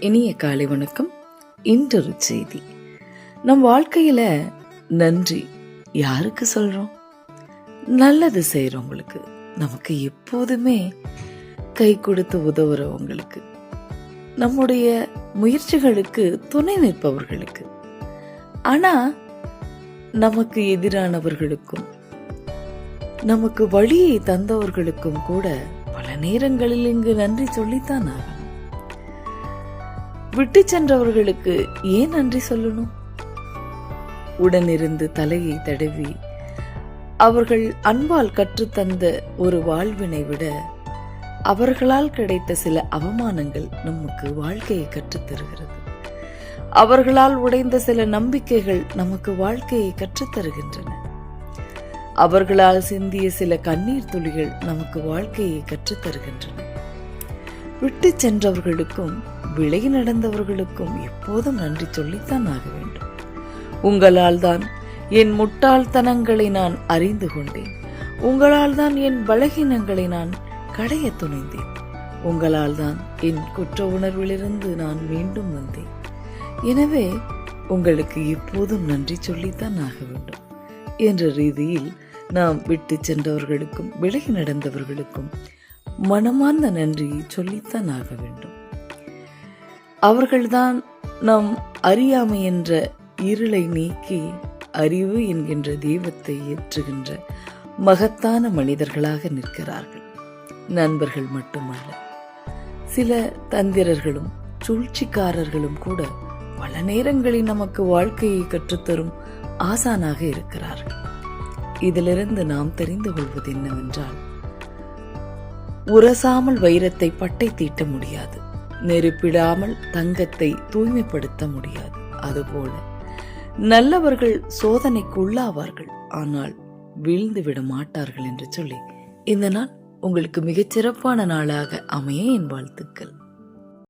இனிய காலை வணக்கம். இன்றொரு செய்தி. நம் வாழ்க்கையில நன்றி யாருக்கு சொல்றோம்? நல்லது செய்றவங்களுக்கு. நமக்கு எப்போதுமே கை கொடுத்து உதவுறவங்களுக்கு. நம்முடைய முயற்சிகளுக்கு துணை நிற்பவர்களுக்கு. ஆனா நமக்கு எதிரானவர்களுக்கும் நமக்கு வழியை தந்தவர்களுக்கும் கூட பல நேரங்களில் இங்கு நன்றி சொல்லித்தான் ஆகும் விட்டு சென்றவர்களுக்கு ஏன் நன்றி சொல்லணும்? உடனிருந்து தலையை தடவி அவர்கள் அன்பால் கற்றுத்தந்த ஒரு வாழ்வினை விட அவர்களால் கிடைத்த சில அவமானங்கள் நமக்கு வாழ்க்கையை கற்றுத் தருகிறது. அவர்களால் உடைந்த சில நம்பிக்கைகள் நமக்கு வாழ்க்கையை கற்றுத் தருகின்றன. அவர்களால் சிந்திய சில கண்ணீர் துளிகள் நமக்கு வாழ்க்கையை கற்றுத் தருகின்றன. விட்டு சென்றவர்களுக்கும் விலகி நடந்தவர்களுக்கும் எப்போதும் நன்றி சொல்லித்தான் ஆக வேண்டும். உங்களால் தான் என் முட்டாள்தனங்களை நான் அறிந்து கொண்டேன். உங்களால் தான் என் பலகீனங்களை நான் கடைய துணிந்தேன். உங்களால் தான் என் குற்ற உணர்விலிருந்து நான் மீண்டும் வந்தேன். எனவே உங்களுக்கு எப்போதும் நன்றி சொல்லித்தான் ஆக வேண்டும். என்ற ரீதியில் நாம் விட்டு சென்றவர்களுக்கும் விலகி நடந்தவர்களுக்கும் மனமார்ந்த நன்றியை சொல்லித்தான் ஆக வேண்டும். அவர்கள்தான் நம் அறியாமை என்ற இருளை நீக்கி அறிவு என்கின்ற தெய்வத்தை ஏற்றுகின்ற மகத்தான மனிதர்களாக நிற்கிறார்கள். நண்பர்கள் மட்டுமல்ல சில தந்திரர்களும் சூழ்ச்சிக்காரர்களும் கூட பல நேரங்களில் நமக்கு வாழ்க்கையை கற்றுத்தரும் ஆசானாக இருக்கிறார்கள். இதிலிருந்து நாம் தெரிந்து கொள்வது என்னவென்றால் உரசாமல் வைரத்தை பட்டை தீட்ட முடியாது. நெருப்பிடாமல் தங்கத்தை தூய்மைப்படுத்த முடியாது. அதுபோல நல்லவர்கள் சோதனைக்கு உள்ளாவார்கள். ஆனால் வீழ்ந்து விட மாட்டார்கள் என்று சொல்லி இந்த நாள் உங்களுக்கு மிகச் சிறப்பான நாளாக அமைய என் வாழ்த்துக்கள்.